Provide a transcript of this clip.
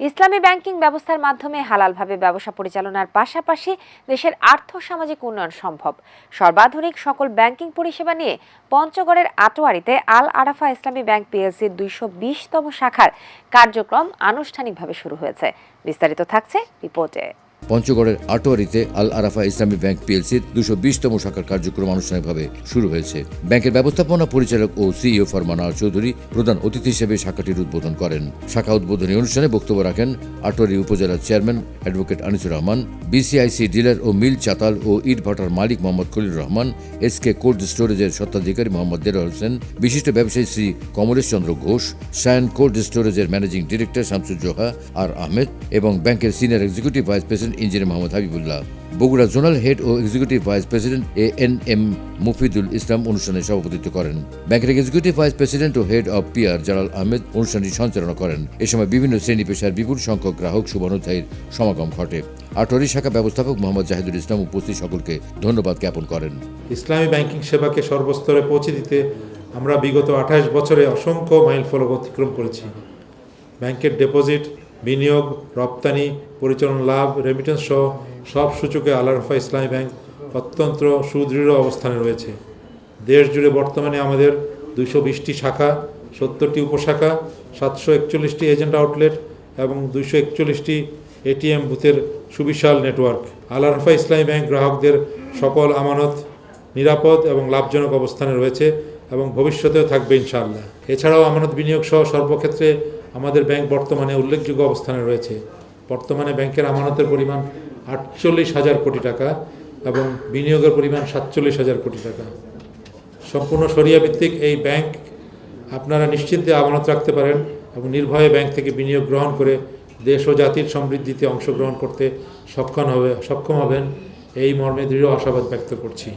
ইসলামী banking ব্যবস্থার মাধ্যমে হালালভাবে ব্যবসা পরিচালনার পাশাপাশি দেশের আর্থ সামাজিক উন্নয়ন সম্ভব। সর্বাধুনিক সকল ব্যাংকিং পরিষেবা নিয়ে পঞ্চগড়ের আটোয়ারিতে আল আরাফা ইসলামী ব্যাংক পিএলসির দুইশো বিশতম শাখার কার্যক্রম আনুষ্ঠানিকভাবে শুরু হয়েছে। বিস্তারিত থাকছে রিপোর্টে। পঞ্চগড়ের আটোয়ারিতে আল আরাফা ইসলামী ব্যাংক পিএলসির দুশো বিশতম শাখার কার্যক্রম আনুষ্ঠানিকভাবে শুরু হয়েছে। ব্যাংকের ব্যবস্থাপনা পরিচালক ও সিইও ফরমান চৌধুরী প্রধান অতিথি হিসেবে শাখাটির উদ্বোধন করেন। শাখা উদ্বোধনী অনুষ্ঠানে বক্তব্য রাখেন আটোয়ারি উপজেলার chairman advocate Anisur Rahman, BCIC dealer ও মিল চাতাল ও ইট ভাটার মালিক Mohammad Khalil Rahman S K cold স্টোরেজের স্বত্বাধিকারী মোহাম্মদ দেলোয়ার হোসেন, বিশিষ্ট ব্যবসায়ী শ্রী কমলেশ চন্দ্র ঘোষ সায়ন কোল্ড স্টোরেজের managing director Shamsuzzoha R Ahmed এবং ব্যাংকের senior executive vice president engineer Mohammad Habibullah. Bogura zonal head O executive vice president A N M Mufidul Islam অনুষ্ঠানে সভাপতিত্ব করেন। ব্যাংকের executive vice president O head of পিয়ার জালাল আহমেদ অনুষ্ঠানটি সঞ্চালনা করেন। এ সময় বিভিন্ন শ্রেণি পেশার বিপুল সংখ্যক গ্রাহক শুভানুধ্যায়ীর সমাগম ঘটে। আটোয়ারি শাখা ব্যবস্থাপক মোহাম্মদ জাহিদুল ইসলাম উপস্থিত সকলকে ধন্যবাদ জ্ঞাপন করেন। ইসলামী ব্যাংকিং সেবাকে সর্বস্তরে পৌঁছে দিতে আমরা বিগত আঠাশ বছরে অসংখ্য মাইল ফলক অতিক্রম করেছি। ব্যাংকের ডিপোজিট বিনিয়োগ, রপ্তানি, পরিচালন লাভ রেমিটেন্স সহ সব সূচকে আলারফা ইসলামী ব্যাংক অত্যন্ত সুদৃঢ় অবস্থানে রয়েছে। দেশ জুড়ে বর্তমানে আমাদের দুইশো বিশটি শাখা, সত্তরটি উপশাখা, সাতশো একচল্লিশটি এজেন্ট আউটলেট এবং দুইশো একচল্লিশটি এটিএম বুথের সুবিশাল নেটওয়ার্ক আলারফা ইসলামী ব্যাংক গ্রাহকদের সকল আমানত নিরাপদ এবং লাভজনক অবস্থানে রয়েছে এবং ভবিষ্যতেও থাকবে ইনশাআল্লাহ। এছাড়াও আমানত বিনিয়োগ সহ সর্বক্ষেত্রে আমাদের ব্যাংক বর্তমানে উল্লেখযোগ্য অবস্থানে রয়েছে। বর্তমানে ব্যাংকের আমানতের পরিমাণ আটচল্লিশ হাজার কোটি টাকা এবং বিনিয়োগের পরিমাণ সাতচল্লিশ হাজার কোটি টাকা। সম্পূর্ণ সরিয়া ভিত্তিক এই ব্যাংক আপনারা নিশ্চিন্তে আমানত রাখতে পারেন এবং নির্ভয়ে ব্যাংক থেকে বিনিয়োগ গ্রহণ করে দেশ ও জাতির সমৃদ্ধিতে অংশগ্রহণ করতে সক্ষম হবে সক্ষম হবেন। এই মর্মে দৃঢ় আশাবাদ ব্যক্ত করছি।